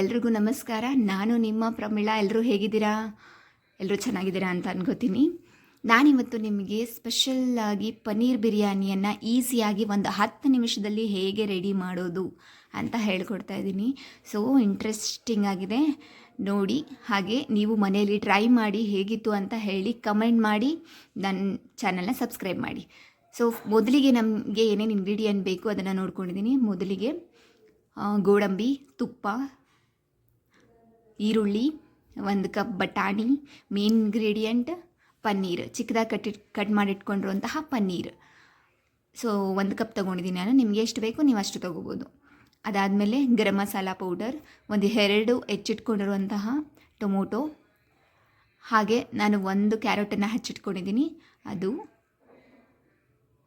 ಎಲ್ರಿಗೂ ನಮಸ್ಕಾರ. ನಾನು ನಿಮ್ಮ ಪ್ರಮೀಳಾ. ಎಲ್ಲರೂ ಹೇಗಿದ್ದೀರಾ? ಎಲ್ಲರೂ ಚೆನ್ನಾಗಿದ್ದೀರಾ ಅಂತ ಅನ್ಕೋತೀನಿ. ನಾನಿವತ್ತು ನಿಮಗೆ ಸ್ಪೆಷಲ್ ಆಗಿ ಪನ್ನೀರ್ ಬಿರಿಯಾನಿಯನ್ನು ಈಸಿಯಾಗಿ ಒಂದು ಹತ್ತು ನಿಮಿಷದಲ್ಲಿ ಹೇಗೆ ರೆಡಿ ಮಾಡೋದು ಅಂತ ಹೇಳ್ಕೊಡ್ತಾ ಇದ್ದೀನಿ. ಸೊ ಇಂಟ್ರೆಸ್ಟಿಂಗ್ ಆಗಿದೆ. ನೋಡಿ, ಹಾಗೆ ನೀವು ಮನೆಯಲ್ಲಿ ಟ್ರೈ ಮಾಡಿ ಹೇಗಿತ್ತು ಅಂತ ಹೇಳಿ ಕಮೆಂಟ್ ಮಾಡಿ, ನನ್ನ ಚಾನಲ್ನ ಸಬ್ಸ್ಕ್ರೈಬ್ ಮಾಡಿ. ಸೊ ಮೊದಲಿಗೆ ನಮಗೆ ಏನೇನು ಇಂಗ್ರೀಡಿಯೆಂಟ್ ಬೇಕು ಅದನ್ನು ನೋಡ್ಕೊಂಡಿದ್ದೀನಿ. ಮೊದಲಿಗೆ ಗೋಡಂಬಿ, ತುಪ್ಪ ಈರುಳ್ಳಿ, ಒಂದು ಕಪ್ ಬಟಾಣಿ ಮೇನ್ ಇಂಗ್ರೀಡಿಯೆಂಟ್ ಪನ್ನೀರ್. ಚಿಕ್ಕದಾಗಿ ಕಟ್ಟಿಟ್ ಕಟ್ ಮಾಡಿಟ್ಕೊಂಡಿರುವಂತಹ ಪನ್ನೀರ್. ಸೊ ಒಂದು ಕಪ್ ತೊಗೊಂಡಿದ್ದೀನಿ ನಾನು. ನಿಮಗೆ ಎಷ್ಟು ಬೇಕು ನೀವು ಅಷ್ಟು ತೊಗೋಬೋದು. ಅದಾದಮೇಲೆ ಗರಂ ಮಸಾಲ ಪೌಡರ್, ಒಂದು ಎರಡು ಹೆಚ್ಚಿಟ್ಕೊಂಡಿರುವಂತಹ ಟೊಮೊಟೊ. ಹಾಗೆ ನಾನು ಒಂದು ಕ್ಯಾರೆಟನ್ನು ಹಚ್ಚಿಟ್ಕೊಂಡಿದ್ದೀನಿ ಅದು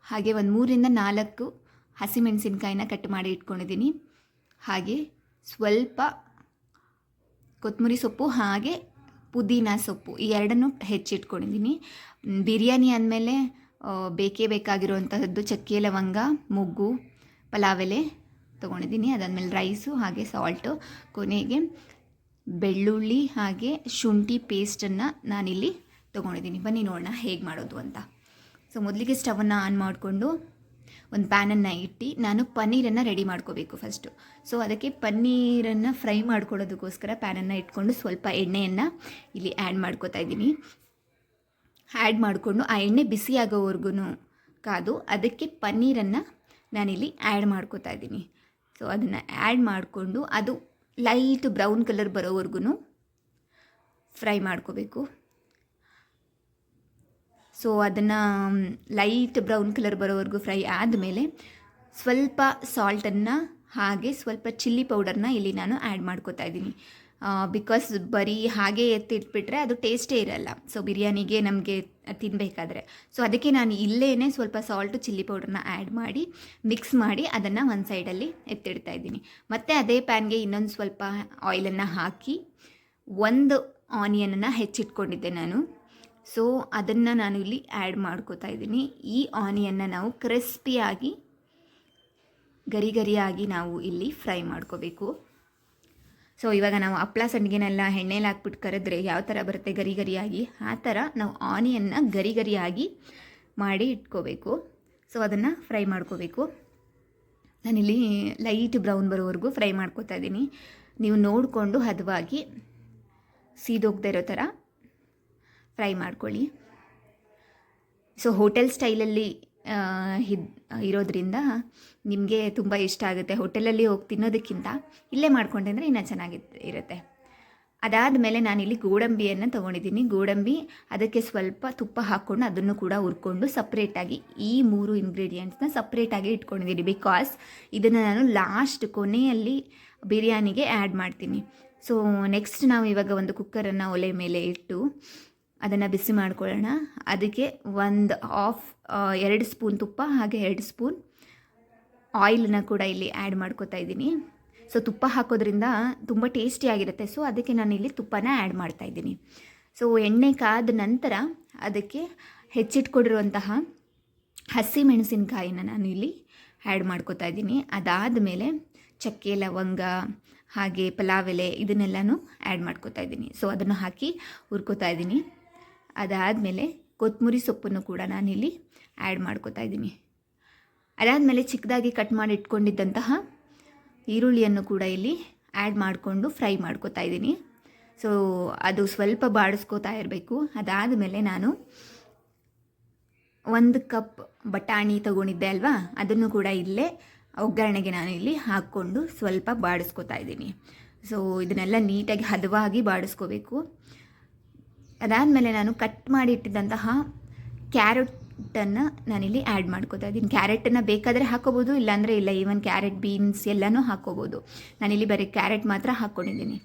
ಹಾಗೆ ಒಂದು ಮೂರಿಂದ ನಾಲ್ಕು ಹಸಿಮೆಣಸಿನ್ಕಾಯಿನ ಕಟ್ ಮಾಡಿ ಇಟ್ಕೊಂಡಿದ್ದೀನಿ ಹಾಗೆ ಸ್ವಲ್ಪ ಕೊತ್ತಂಬರಿ ಸೊಪ್ಪು ಹಾಗೆ ಪುದೀನ ಸೊಪ್ಪು ಈ ಎರಡನ್ನು ಹೆಚ್ಚಿಟ್ಕೊಂಡಿದ್ದೀನಿ. ಬಿರಿಯಾನಿ ಅಂದಮೇಲೆ ಬೇಕೇ ಬೇಕಾಗಿರುವಂತಹದ್ದು ಚಕ್ಕೆ, ಲವಂಗ, ಮೊಗ್ಗು, ಪಲಾವೆಲೆ ತೊಗೊಂಡಿದ್ದೀನಿ. ಅದಾದಮೇಲೆ ರೈಸು ಹಾಗೆ ಸಾಲ್ಟು. ಕೊನೆಗೆ ಬೆಳ್ಳುಳ್ಳಿ ಹಾಗೆ ಶುಂಠಿ ಪೇಸ್ಟನ್ನು ನಾನಿಲ್ಲಿ ತೊಗೊಂಡಿದ್ದೀನಿ. ಬನ್ನಿ ನೋಡೋಣ ಹೇಗೆ ಮಾಡೋದು ಅಂತ. ಸೊ, ಮೊದಲಿಗೆ ಸ್ಟವನ್ನು ಆನ್ ಮಾಡಿಕೊಂಡು ಒಂದು ಪ್ಯಾನನ್ನು ಇಟ್ಟು ನಾನು ಪನ್ನೀರನ್ನು ರೆಡಿ ಮಾಡ್ಕೋಬೇಕು ಫಸ್ಟು. ಸೊ ಅದಕ್ಕೆ ಪನ್ನೀರನ್ನು ಫ್ರೈ ಮಾಡ್ಕೊಳ್ಳೋದಕ್ಕೋಸ್ಕರ ಪ್ಯಾನನ್ನು ಇಟ್ಕೊಂಡು ಸ್ವಲ್ಪ ಎಣ್ಣೆಯನ್ನು ಇಲ್ಲಿ ಆ್ಯಡ್ ಮಾಡ್ಕೋತಾ ಇದ್ದೀನಿ. ಆ್ಯಡ್ ಮಾಡಿಕೊಂಡು ಆ ಎಣ್ಣೆ ಬಿಸಿ ಆಗೋವರೆಗೂ ಕಾದು ಅದಕ್ಕೆ ಪನ್ನೀರನ್ನು ನಾನಿಲ್ಲಿ ಆ್ಯಡ್ ಮಾಡ್ಕೋತಾ ಇದ್ದೀನಿ. ಸೊ ಅದನ್ನು ಆ್ಯಡ್ ಮಾಡಿಕೊಂಡು ಅದು ಲೈಟ್ ಬ್ರೌನ್ ಕಲರ್ ಬರೋವರೆಗೂ ಫ್ರೈ ಮಾಡ್ಕೋಬೇಕು. ಸೊ ಅದನ್ನು ಲೈಟ್ ಬ್ರೌನ್ ಕಲರ್ ಬರೋವರೆಗೂ ಫ್ರೈ ಆದಮೇಲೆ ಸ್ವಲ್ಪ ಸಾಲ್ಟನ್ನು ಹಾಗೆ ಸ್ವಲ್ಪ ಚಿಲ್ಲಿ ಪೌಡರ್ನ ಇಲ್ಲಿ ನಾನು ಆ್ಯಡ್ ಮಾಡ್ಕೋತಾ ಇದ್ದೀನಿ. ಬಿಕಾಸ್ ಬರೀ ಹಾಗೆ ಎತ್ತಿಟ್ಬಿಟ್ರೆ ಅದು ಟೇಸ್ಟೇ ಇರಲ್ಲ. ಸೊ ಬಿರಿಯಾನಿಗೆ ನಮಗೆ ತಿನ್ನಬೇಕಾದ್ರೆ ಸೊ ಅದಕ್ಕೆ ನಾನು ಇಲ್ಲೇ ಸ್ವಲ್ಪ ಸಾಲ್ಟು ಚಿಲ್ಲಿ ಪೌಡರ್ನ ಆ್ಯಡ್ ಮಾಡಿ ಮಿಕ್ಸ್ ಮಾಡಿ ಅದನ್ನು ಒಂದು ಸೈಡಲ್ಲಿ ಎತ್ತಿಡ್ತಾ ಇದ್ದೀನಿ. ಮತ್ತು ಅದೇ ಪ್ಯಾನ್ಗೆ ಇನ್ನೊಂದು ಸ್ವಲ್ಪ ಆಯಿಲನ್ನು ಹಾಕಿ, ಒಂದು ಆನಿಯನನ್ನು ಹೆಚ್ಚಿಟ್ಕೊಂಡಿದ್ದೆ ನಾನು. ಸೊ, ಅದನ್ನು ನಾನು ಇಲ್ಲಿ ಆ್ಯಡ್ ಮಾಡ್ಕೋತಾ ಇದ್ದೀನಿ. ಈ ಆನಿಯನ್ನ ನಾವು ಕ್ರಿಸ್ಪಿಯಾಗಿ ಗರಿ ಗರಿಯಾಗಿ ನಾವು ಇಲ್ಲಿ ಫ್ರೈ ಮಾಡ್ಕೋಬೇಕು. ಸೊ, ಇವಾಗ ನಾವು ಹಪ್ಪಳ ಸಂಡಿಗೆನೆಲ್ಲ ಎಣ್ಣೆಲಿ ಹಾಕ್ಬಿಟ್ಟು ಕರೆದ್ರೆ ಯಾವ ಥರ ಬರುತ್ತೆ ಗರಿ ಗರಿಯಾಗಿ? ಆ ಥರ ನಾವು ಆನಿಯನ್ನ ಗರಿ ಗರಿಯಾಗಿ ಮಾಡಿ ಇಟ್ಕೋಬೇಕು. ಸೊ, ಅದನ್ನು ಫ್ರೈ ಮಾಡ್ಕೋಬೇಕು. ನಾನಿಲ್ಲಿ ಲೈಟ್ ಬ್ರೌನ್ ಬರೋವರೆಗೂ ಫ್ರೈ ಮಾಡ್ಕೋತಾ ಇದ್ದೀನಿ. ನೀವು ನೋಡಿಕೊಂಡು ಹದವಾಗಿ ಸೀದೋಗದೆ ಇರೋ ಥರ ಫ್ರೈ ಮಾಡ್ಕೊಳ್ಳಿ. ಸೊ ಹೋಟೆಲ್ ಸ್ಟೈಲಲ್ಲಿ ಇದ್ ಇರೋದ್ರಿಂದ ನಿಮಗೆ ತುಂಬ ಇಷ್ಟ ಆಗುತ್ತೆ. ಹೋಟೆಲಲ್ಲಿ ಹೋಗಿ ತಿನ್ನೋದಕ್ಕಿಂತ ಇಲ್ಲೇ ಮಾಡ್ಕೊಂಡೆ ಅಂದರೆ ಇನ್ನೂ ಚೆನ್ನಾಗಿ ಇರುತ್ತೆ. ಅದಾದಮೇಲೆ ನಾನಿಲ್ಲಿ ಗೋಡಂಬಿಯನ್ನು ತೊಗೊಂಡಿದ್ದೀನಿ. ಗೋಡಂಬಿ ಅದಕ್ಕೆ ಸ್ವಲ್ಪ ತುಪ್ಪ ಹಾಕ್ಕೊಂಡು ಅದನ್ನು ಕೂಡ ಹುರ್ಕೊಂಡು ಸಪ್ರೇಟಾಗಿ ಈ ಮೂರು ಇಂಗ್ರೀಡಿಯೆಂಟ್ಸ್ನ ಸಪ್ರೇಟಾಗಿ ಇಟ್ಕೊಂಡಿದ್ದೀನಿ ಬಿಕಾಸ್ ಇದನ್ನು ನಾನು ಲಾಸ್ಟ್ ಕೊನೆಯಲ್ಲಿ ಬಿರಿಯಾನಿಗೆ ಆ್ಯಡ್ ಮಾಡ್ತೀನಿ. ಸೊ ನೆಕ್ಸ್ಟ್ ನಾವು ಇವಾಗ ಒಂದು ಕುಕ್ಕರನ್ನು ಒಲೆ ಮೇಲೆ ಇಟ್ಟು ಅದನ್ನು ಬಿಸಿ ಮಾಡ್ಕೊಳ್ಳೋಣ. ಅದಕ್ಕೆ ಒಂದು ಆಫ್ ಎರಡು ಸ್ಪೂನ್ ತುಪ್ಪ ಹಾಗೆ ಎರಡು ಸ್ಪೂನ್ ಆಯಿಲನ್ನ ಕೂಡ ಇಲ್ಲಿ ಆ್ಯಡ್ ಮಾಡ್ಕೋತಾ ಇದ್ದೀನಿ. ಸೊ ತುಪ್ಪ ಹಾಕೋದ್ರಿಂದ ತುಂಬ ಟೇಸ್ಟಿಯಾಗಿರುತ್ತೆ ಸೊ ಅದಕ್ಕೆ ನಾನು ಇಲ್ಲಿ ತುಪ್ಪನ ಆ್ಯಡ್ ಮಾಡ್ತಾ ಇದ್ದೀನಿ. ಸೊ ಎಣ್ಣೆ ಕಾದ ನಂತರ ಅದಕ್ಕೆ ಹೆಚ್ಚಿಟ್ಕೊಂಡಿರುವಂತಹ ಹಸಿ ಮೆಣಸಿನಕಾಯಿನ ನಾನು ಇಲ್ಲಿ ಆ್ಯಡ್ ಮಾಡ್ಕೋತಾ ಇದ್ದೀನಿ. ಅದಾದ ಮೇಲೆ ಚಕ್ಕೆ, ಲವಂಗ ಹಾಗೆ ಪಲಾವ್ ಎಲೆ ಇದನ್ನೆಲ್ಲನೂ ಆ್ಯಡ್ ಮಾಡ್ಕೋತಾ ಇದ್ದೀನಿ. ಸೊ ಅದನ್ನು ಹಾಕಿ ಹುರ್ಕೋತಾ ಇದ್ದೀನಿ. ಅದಾದಮೇಲೆ ಕೊತ್ತಂಬರಿ ಸೊಪ್ಪನ್ನು ಕೂಡ ನಾನಿಲ್ಲಿ ಆ್ಯಡ್ ಮಾಡ್ಕೋತಾ ಇದ್ದೀನಿ. ಅದಾದಮೇಲೆ ಚಿಕ್ಕದಾಗಿ ಕಟ್ ಮಾಡಿ ಇಟ್ಕೊಂಡಿದ್ದಂತಹ ಈರುಳ್ಳಿಯನ್ನು ಕೂಡ ಇಲ್ಲಿ ಆ್ಯಡ್ ಮಾಡಿಕೊಂಡು ಫ್ರೈ ಮಾಡ್ಕೋತಾ ಇದ್ದೀನಿ. ಸೊ ಅದು ಸ್ವಲ್ಪ ಬಾಡಿಸ್ಕೋತಾ ಇರಬೇಕು. ಅದಾದಮೇಲೆ ನಾನು ಒಂದು ಕಪ್ ಬಟಾಣಿ ತಗೊಂಡಿದ್ದೆ ಅಲ್ವಾ? ಅದನ್ನು ಕೂಡ ಇಲ್ಲೇ ಒಗ್ಗರಣೆಗೆ ನಾನು ಇಲ್ಲಿ ಹಾಕ್ಕೊಂಡು ಸ್ವಲ್ಪ ಬಾಡಿಸ್ಕೋತಾ ಇದ್ದೀನಿ. ಸೊ ಇದನ್ನೆಲ್ಲ ನೀಟಾಗಿ ಹದವಾಗಿ ಬಾಡಿಸ್ಕೋಬೇಕು. ಅದಾದಮೇಲೆ ನಾನು ಕಟ್ ಮಾಡಿ ಇಟ್ಟಿದ್ದಂತಹ ಕ್ಯಾರೆಟನ್ನು ನಾನಿಲ್ಲಿ ಆ್ಯಡ್ ಮಾಡ್ಕೋತಾ ಇದ್ದೀನಿ. ಕ್ಯಾರೆಟನ್ನು ಬೇಕಾದರೆ ಹಾಕೋಬೋದು, ಇಲ್ಲಾಂದರೆ ಇಲ್ಲ. ಈವನ್ ಕ್ಯಾರೆಟ್ ಬೀನ್ಸ್ ಎಲ್ಲನೂ ಹಾಕೋಬೋದು. ನಾನಿಲ್ಲಿ ಬರೀ ಕ್ಯಾರೆಟ್ ಮಾತ್ರ ಹಾಕ್ಕೊಂಡಿದ್ದೀನಿ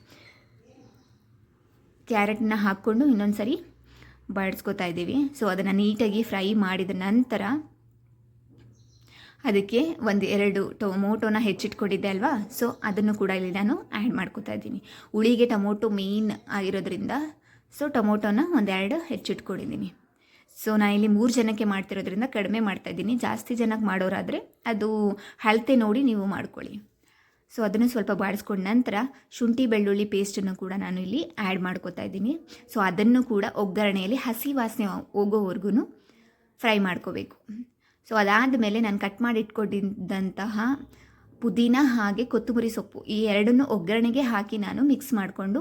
ಕ್ಯಾರೆಟನ್ನ ಹಾಕ್ಕೊಂಡು ಇನ್ನೊಂದು ಸರಿ ಬಾಡಿಸ್ಕೋತಾ ಇದ್ದೀವಿ. ಸೊ ಅದನ್ನು ನೀಟಾಗಿ ಫ್ರೈ ಮಾಡಿದ ನಂತರ ಅದಕ್ಕೆ ಒಂದು ಎರಡು ಟೊಮೊಟೊನ ಹೆಚ್ಚಿಟ್ಕೊಂಡಿದ್ದೆ ಅಲ್ವಾ? ಸೊ ಅದನ್ನು ಕೂಡ ಇಲ್ಲಿ ನಾನು ಆ್ಯಡ್ ಮಾಡ್ಕೋತಾ ಇದ್ದೀನಿ. ಹುಳಿಗೆ ಟೊಮೊಟೊ ಮೇಯ್ನ್ ಆಗಿರೋದ್ರಿಂದ ಸೊ ಟೊಮೊಟೊನ ಒಂದೆರಡು ಹೆಚ್ಚಿಟ್ಕೊಂಡಿದ್ದೀನಿ. ಸೊ ನಾನು ಇಲ್ಲಿ ಮೂರು ಜನಕ್ಕೆ ಮಾಡ್ತಿರೋದ್ರಿಂದ ಕಡಿಮೆ ಮಾಡ್ತಾ ಇದ್ದೀನಿ ಜಾಸ್ತಿ ಜನಕ್ಕೆ ಮಾಡೋರಾದರೆ ಅದು ಅಳತೆ ನೋಡಿ ನೀವು ಮಾಡ್ಕೊಳ್ಳಿ. ಸೊ ಅದನ್ನು ಸ್ವಲ್ಪ ಬಾಡಿಸ್ಕೊಂಡ ನಂತರ ಶುಂಠಿ ಬೆಳ್ಳುಳ್ಳಿ ಪೇಸ್ಟನ್ನು ಕೂಡ ನಾನು ಇಲ್ಲಿ ಆ್ಯಡ್ ಮಾಡ್ಕೋತಾ ಇದ್ದೀನಿ ಸೊ ಅದನ್ನು ಕೂಡ ಒಗ್ಗರಣೆಯಲ್ಲಿ ಹಸಿ ವಾಸನೆ ಹೋಗೋವರೆಗೂ ಫ್ರೈ ಮಾಡ್ಕೋಬೇಕು. ಸೊ ಅದಾದ ಮೇಲೆ ನಾನು ಕಟ್ ಮಾಡಿ ಇಟ್ಕೊಂಡಿದ್ದಂತಹ ಪುದೀನ ಹಾಗೆ ಕೊತ್ತಂಬರಿ ಸೊಪ್ಪು ಈ ಎರಡನ್ನು ಒಗ್ಗರಣೆಗೆ ಹಾಕಿ ನಾನು ಮಿಕ್ಸ್ ಮಾಡಿಕೊಂಡು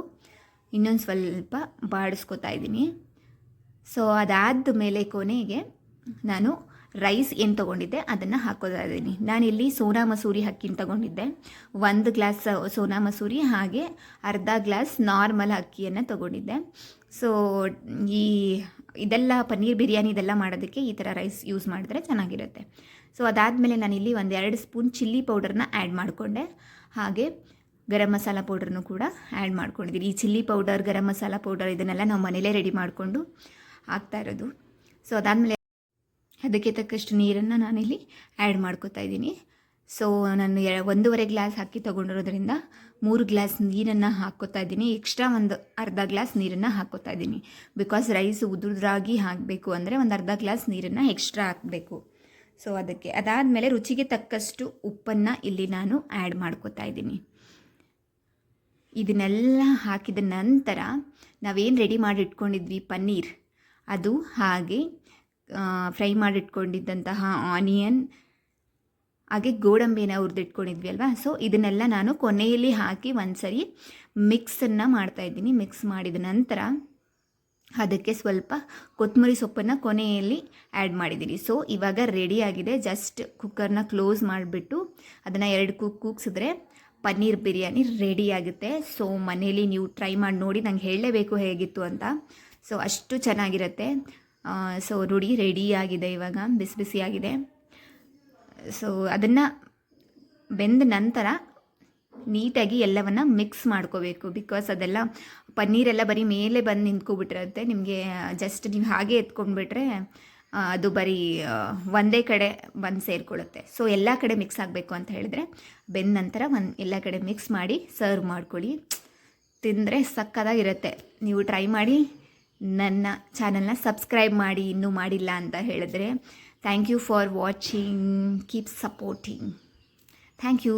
ಇನ್ನೊಂದು ಸ್ವಲ್ಪ ಬಾಡಿಸ್ಕೊತಾ ಇದ್ದೀನಿ. ಸೊ ಅದಾದ ಮೇಲೆ ಕೊನೆಗೆ ನಾನು ರೈಸ್ ಏನು ತೊಗೊಂಡಿದ್ದೆ, ಅದನ್ನು ಹಾಕೋತಾ ಇದ್ದೀನಿ. ನಾನಿಲ್ಲಿ ಸೋನಾ ಮಸೂರಿ ಅಕ್ಕಿನ ತೊಗೊಂಡಿದ್ದೆ. ಒಂದು ಗ್ಲಾಸ್ ಸೋನಾ ಮಸೂರಿ, ಹಾಗೆ ಅರ್ಧ ಗ್ಲಾಸ್ ನಾರ್ಮಲ್ ಅಕ್ಕಿಯನ್ನು ತೊಗೊಂಡಿದ್ದೆ. ಸೊ ಈ ಇದೆಲ್ಲ ಪನ್ನೀರ್ ಬಿರಿಯಾನಿ ಇದೆಲ್ಲ ಮಾಡೋದಕ್ಕೆ ಈ ಥರ ರೈಸ್ ಯೂಸ್ ಮಾಡಿದ್ರೆ ಚೆನ್ನಾಗಿರುತ್ತೆ. ಸೊ ಅದಾದಮೇಲೆ ನಾನಿಲ್ಲಿ ಒಂದು ಎರಡು ಸ್ಪೂನ್ ಚಿಲ್ಲಿ ಪೌಡರ್ನ ಆ್ಯಡ್ ಮಾಡಿಕೊಂಡೆ. ಹಾಗೆ ಗರಂ ಮಸಾಲ ಪೌಡರ್ನು ಕೂಡ ಆ್ಯಡ್ ಮಾಡ್ಕೊಂಡಿದ್ದೀನಿ ಈ chilli powder, garam masala powder ಇದನ್ನೆಲ್ಲ ನಾವು ಮನೇಲೇ ರೆಡಿ ಮಾಡಿಕೊಂಡು ಹಾಕ್ತಾ ಇರೋದು. ಸೊ ಅದಾದಮೇಲೆ ಅದಕ್ಕೆ ತಕ್ಕಷ್ಟು ನೀರನ್ನು ನಾನಿಲ್ಲಿ ಆ್ಯಡ್ ಮಾಡ್ಕೋತಾ ಇದ್ದೀನಿ. ಸೊ ನಾನು ಒಂದೂವರೆ ಗ್ಲಾಸ್ ಹಾಕಿ ತೊಗೊಂಡಿರೋದ್ರಿಂದ ಮೂರು ಗ್ಲಾಸ್ ನೀರನ್ನು ಹಾಕ್ಕೋತಾ ಇದ್ದೀನಿ. ಎಕ್ಸ್ಟ್ರಾ ಒಂದು ಅರ್ಧ ಗ್ಲಾಸ್ ನೀರನ್ನು ಹಾಕ್ಕೋತಾ ಇದ್ದೀನಿ. ಬಿಕಾಸ್ ರೈಸ್ ಉದುರಾಗಿ ಹಾಕಬೇಕು ಅಂದರೆ ಒಂದು ಅರ್ಧ ಗ್ಲಾಸ್ ನೀರನ್ನು ಎಕ್ಸ್ಟ್ರಾ ಹಾಕಬೇಕು. ಸೊ ಅದಕ್ಕೆ ಅದಾದಮೇಲೆ ರುಚಿಗೆ ತಕ್ಕಷ್ಟು ಉಪ್ಪನ್ನು ಇಲ್ಲಿ ನಾನು ಆ್ಯಡ್ ಮಾಡ್ಕೋತಾ ಇದ್ದೀನಿ. ಇದನ್ನೆಲ್ಲ ಹಾಕಿದ ನಂತರ ನಾವೇನು ರೆಡಿ ಮಾಡಿ ಇಟ್ಕೊಂಡಿದ್ವಿ ಪನ್ನೀರ್. ಅದು ಹಾಗೆ ಫ್ರೈ ಮಾಡಿಟ್ಕೊಂಡಿದ್ದಂತಹ ಆನಿಯನ್, ಹಾಗೆ ಗೋಡಂಬಿನ ಹುರಿದಿಟ್ಕೊಂಡಿದ್ವಿ ಅಲ್ವಾ? ಸೊ ಇದನ್ನೆಲ್ಲ ನಾನು ಕೊನೆಯಲ್ಲಿ ಹಾಕಿ ಒಂದ್ಸರಿ ಮಿಕ್ಸನ್ನು ಮಾಡ್ತಾಯಿದ್ದೀನಿ ಮಿಕ್ಸ್ ಮಾಡಿದ ನಂತರ ಅದಕ್ಕೆ ಸ್ವಲ್ಪ ಕೊತ್ತಂಬರಿ ಸೊಪ್ಪನ್ನು ಕೊನೆಯಲ್ಲಿ ಆ್ಯಡ್ ಮಾಡಿದ್ದೀನಿ. ಸೊ ಇವಾಗ ರೆಡಿಯಾಗಿದೆ ಜಸ್ಟ್ ಕುಕ್ಕರ್ನ ಕ್ಲೋಸ್ ಮಾಡಿಬಿಟ್ಟು ಅದನ್ನು ಎರಡು ಕುಕ್ ಕೂಗ್ಸಿದ್ರೆ ಪನ್ನೀರ್ ಬಿರಿಯಾನಿ ರೆಡಿ ಆಗುತ್ತೆ. ಸೊ ಮನೇಲಿ ನೀವು ಟ್ರೈ ಮಾಡಿ ನೋಡಿ ನಂಗೆ ಹೇಳಲೇಬೇಕು ಹೇಗಿತ್ತು ಅಂತ. ಸೊ ಅಷ್ಟು ಚೆನ್ನಾಗಿರುತ್ತೆ. ಸೊ ರುಡಿ ಆಗಿದೆ ಇವಾಗ, ಬಿಸಿ ಬಿಸಿಯಾಗಿದೆ ಸೊ ಅದನ್ನು ಬೆಂದ ನಂತರ ನೀಟಾಗಿ ಎಲ್ಲವನ್ನು ಮಿಕ್ಸ್ ಮಾಡ್ಕೋಬೇಕು. ಬಿಕಾಸ್ ಅದೆಲ್ಲ ಪನ್ನೀರೆಲ್ಲ ಬರೀ ಮೇಲೆ ಬಂದು ನಿಂತ್ಕೊಬಿಟ್ಟಿರುತ್ತೆ. ನಿಮಗೆ ಜಸ್ಟ್ ನೀವು ಹಾಗೆ ಎತ್ಕೊಂಡ್ಬಿಟ್ರೆ ಅದು ಬರೀ ಒಂದೇ ಕಡೆ ಬಂದು ಸೇರಿಕೊಳ್ಳುತ್ತೆ. ಸೊ ಎಲ್ಲ ಕಡೆ ಮಿಕ್ಸ್ ಆಗಬೇಕು ಅಂತ ಹೇಳಿದ್ರೆ, ಬೆಂದ ನಂತರ ಒಂದು ಎಲ್ಲ ಕಡೆ ಮಿಕ್ಸ್ ಮಾಡಿ ಸರ್ವ್ ಮಾಡ್ಕೊಳ್ಳಿ. ತಿಂದರೆ ಸಕ್ಕದಾಗಿರುತ್ತೆ. ನೀವು ಟ್ರೈ ಮಾಡಿ, ನನ್ನ ಚಾನಲ್ನ ಸಬ್ಸ್ಕ್ರೈಬ್ ಮಾಡಿ, ಇನ್ನೂ ಮಾಡಿಲ್ಲ ಅಂತ ಹೇಳಿದ್ರೆ thank you for watching keep supporting thank you